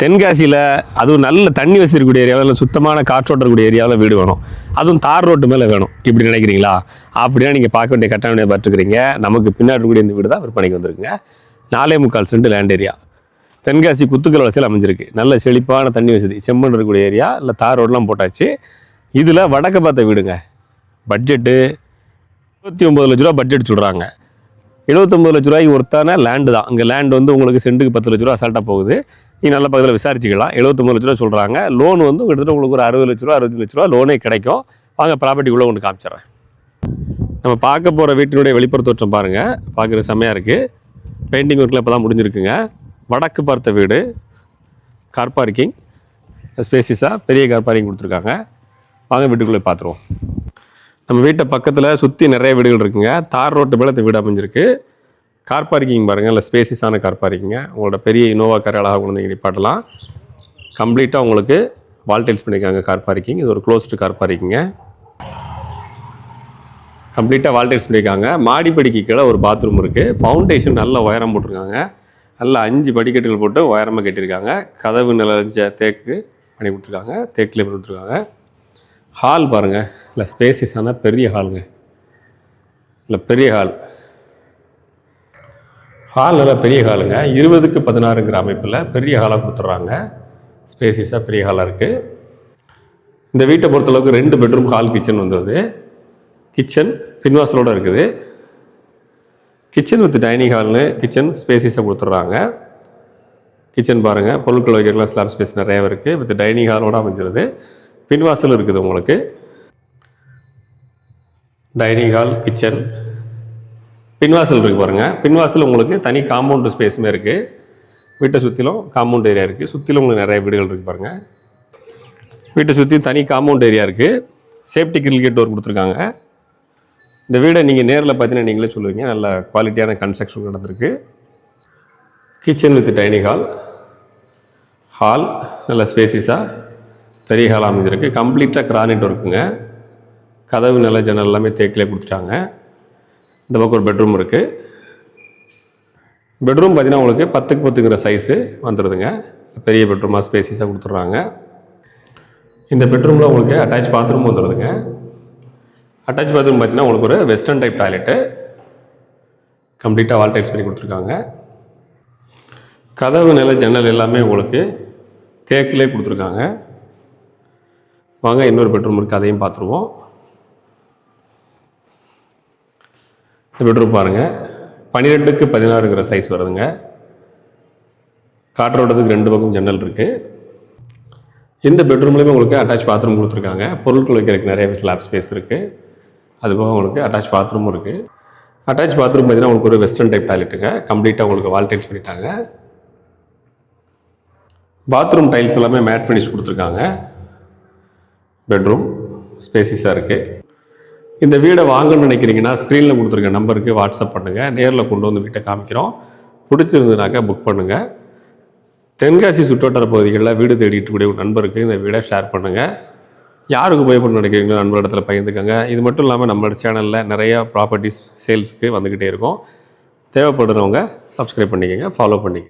தென்காசியில் அதுவும் நல்ல தண்ணி வசதி இருக்கக்கூடிய ஏரியாவில் சுத்தமான காற்றோட்டக்கூடிய ஏரியாவில் வீடு வேணும். அதுவும் தார் ரோட்டு மேலே வேணும். இப்படி நினைக்கிறீங்களா? அப்படின்னா நீங்கள் பார்க்க வேண்டிய கட்ட வேண்டிய பார்த்துக்கிறீங்க. நமக்கு பின்னாடி இருக்கக்கூடிய இந்த வீடு தான் விற்பனைக்கு வந்திருக்குங்க. நாலே முக்கால் cent land area Tenkasi Kuthukkal வசதியில் அமைஞ்சிருக்கு. நல்ல செழிப்பான தண்ணி வசதி. செம்மண் இருக்கக்கூடிய ஏரியா. இல்லை தார் ரோடெலாம் போட்டாச்சு. இதில் வடக்கு பார்த்த வீடுங்க. பட்ஜெட்டு இருபத்தி ஒம்பது லட்ச ரூபா பட்ஜெட் சொல்கிறாங்க எழுபத்தொம்பது லட்ச ரூபாய்க்கு ஒருத்தான லேண்டு தான். இங்கே லேண்ட் வந்து உங்களுக்கு சென்ட்டுக்கு பத்து லட்ச ரூபா அசால்ட்டாக போகுது. நீ நல்ல பக்கத்தில் விசாரிச்சுக்கலாம். எழுபத்தொம்பது லட்ச ரூபா சொல்கிறாங்க லோன் வந்து கிட்டத்தட்ட உங்களுக்கு ஒரு அறுபது லட்ச ரூபா அறுபது லட்ச ரூபா லோனே கிடைக்கும். வாங்க ப்ராப்பர்ட்டி ப்ராப்பர்ட்டிக்குள்ளே ஒன்று காமிச்சிடுறேன். நம்ம பார்க்க போகிற வீட்டினுடைய வெளிப்புற தோற்றம் பாருங்கள் பார்க்குற செம்மையாக இருக்குது பெயிண்டிங் ஒர்க்கில் இப்போ தான் முடிஞ்சிருக்குங்க. வடக்கு பார்த்த வீடு. கார் பார்க்கிங் ஸ்பேசிஸாக பெரிய கார் பார்க்கிங் கொடுத்துருக்காங்க. வாங்க வீட்டுக்குள்ளே பார்த்துருவோம். நம்ம வீட்டை பக்கத்தில் சுற்றி நிறைய வீடுகள் இருக்குங்க. தார் ரோட்டு மேலே இந்த வீடு அமைஞ்சிருக்கு. கார் பார்க்கிங் பாருங்கள் இல்லை ஸ்பேசிஸான கார் பார்க்கிங்க உங்களோட பெரிய இனோவா கார் அழகாக கொண்டு வந்து நிப்பாட்டலாம் கம்ப்ளீட்டாக உங்களுக்கு வால்டைல்ஸ் பண்ணியிருக்காங்க கார் பார்க்கிங் இது ஒரு க்ளோஸ்டு கார் பார்க்கிங்க கம்ப்ளீட்டாக வால்டைல்ஸ் பண்ணியிருக்காங்க மாடிப்படிக்கு கீழே ஒரு பாத்ரூம் இருக்குது ஃபவுண்டேஷன் நல்ல உயரம் போட்டிருக்காங்க. நல்லா அஞ்சு படிக்கட்டுகள் போட்டு உயரமாக கட்டியிருக்காங்க. கதவு நிலஞ்ச தேக்கு பண்ணி கொடுத்துருக்காங்க. தேக்கில் பண்ணி கொடுத்துருக்காங்க. ஹால் பாருங்கள் இல்லை ஸ்பேசிஸான பெரிய ஹாலுங்க இல்லை பெரிய ஹால் ஹால் நல்லா பெரிய ஹாலுங்க. இருபதுக்கு பதினாறுங்கிற அமைப்பில் பெரிய ஹாலாக கொடுத்துட்றாங்க. ஸ்பேசிஸாக பெரிய ஹாலாக இருக்குது இந்த வீட்டை பொறுத்தளவுக்கு ரெண்டு பெட்ரூம் ஹால் கிச்சன் வந்தது. கிச்சன் பின்வாசலோடு இருக்குது. கிச்சன் வித் டைனிங் ஹால்னு கிச்சன் ஸ்பேசிஸாக கொடுத்துட்றாங்க. கிச்சன் பாருங்கள் பொருட்கள் வைக்கிறதுலாம் ஸ்லாப் ஸ்பேஸ் நிறையா இருக்குது வித் டைனிங் ஹாலோட அமைஞ்சிருது. பின்வாசல் இருக்குது உங்களுக்கு. டைனிங் ஹால் கிச்சன் பின்வாசல் இருக்குது பாருங்கள் பின்வாசல் உங்களுக்கு தனி காம்பவுண்டு ஸ்பேஸுமே இருக்குது வீட்டை சுற்றிலும் காம்பவுண்ட் ஏரியா இருக்குது சுற்றிலும் உங்களுக்கு நிறைய வீடுகள் இருக்குது பாருங்கள் வீட்டை சுற்றி தனி காம்பவுண்ட் ஏரியா இருக்குது சேஃப்டி கிரில் கேட் டோர் கொடுத்துருக்காங்க. இந்த வீடை நீங்கள் நேரில் பார்த்தீங்கன்னா நீங்களே சொல்லுவீங்க. நல்ல குவாலிட்டியான கன்ஸ்ட்ரக்ஷன் நடந்திருக்கு. Kitchen with dining hall hall நல்ல ஸ்பேசிஸாக பெரிய ஹால் அமைஞ்சிருக்கு. கம்ப்ளீட்டாக கிரானைட் இருக்குங்க கதவு நல்ல ஜன்னல் எல்லாமே தேக்கிலே கொடுத்துட்டாங்க. இந்த பக்கம் ஒரு பெட்ரூம் இருக்குது பெட்ரூம் பார்த்திங்கன்னா உங்களுக்கு பத்துக்கு பத்துங்கிற சைஸு வந்துடுதுங்க பெரிய பெட்ரூமாக ஸ்பேசிஸாக கொடுத்துட்றாங்க. இந்த பெட்ரூமில் உங்களுக்கு அட்டாச் பாத்ரூம் வந்துடுதுங்க அட்டாச் பாத்ரூம் பார்த்தீங்கன்னா உங்களுக்கு ஒரு வெஸ்டர்ன் டைப் டாய்லெட்டு கம்ப்ளீட்டாக வால் டைப்ஸ் பண்ணி கொடுத்துருக்காங்க. கதவு நில ஜன்னல் எல்லாமே உங்களுக்கு தேக்கிலே கொடுத்துருக்காங்க. வாங்க இன்னொரு பெட்ரூம் இருக்குது அதையும் பார்த்துருவோம் இந்த பெட்ரூம் பாருங்கள் பன்னிரெண்டுக்கு பதினாறுங்கிற சைஸ் வருதுங்க. காற்றோட்டத்துக்கு ரெண்டு பக்கம் ஜன்னல் இருக்குது இந்த பெட்ரூம்லேயுமே உங்களுக்கு அட்டாச் பாத்ரூம் கொடுத்துருக்காங்க. பொருட்கள் வைக்கிறதுக்கு நிறைய ஸ்லாப் ஸ்பேஸ் இருக்குது அதுபோக உங்களுக்கு அட்டாச் பாத்ரூமும் இருக்குது அட்டாச் பாத்ரூம் பார்த்தீங்கன்னா உங்களுக்கு ஒரு வெஸ்டர்ன் டைப் டாய்லெட்டுங்க கம்ப்ளீட்டாக உங்களுக்கு வால் டைல்ஸ் பண்ணிட்டாங்க. பாத்ரூம் டைல்ஸ் எல்லாமே மேட் ஃபினிஷ் கொடுத்துருக்காங்க. பெட்ரூம் ஸ்பேசிஸாக இருக்குது இந்த வீடை வாங்கணும்னு நினைக்கிறீங்கன்னா ஸ்க்ரீனில் கொடுத்துருக்க நம்பருக்கு வாட்ஸ்அப் பண்ணுங்கள் நேரில் கொண்டு வந்து வீட்டை காமிக்கிறோம். பிடிச்சிருந்ததுனாக்கா புக் பண்ணுங்கள் தென்காசி சுற்றுவட்டார பகுதிகளில் வீடு தேடிட்டு கூடிய ஒரு நண்பருக்கு இந்த வீடை ஷேர் பண்ணுங்கள் யாருக்கு உபயோகப்பட நினைக்கிறீங்களோ நண்பர் இடத்துல பகிர்ந்துக்கங்க. இது மட்டும் இல்லாமல் நம்மளோட சேனலில் நிறையா ப்ராப்பர்ட்டிஸ் சேல்ஸுக்கு வந்துக்கிட்டே இருக்கும். தேவைப்படுறவங்க சப்ஸ்கிரைப் பண்ணிக்கோங்க. ஃபாலோ பண்ணிக்கங்க.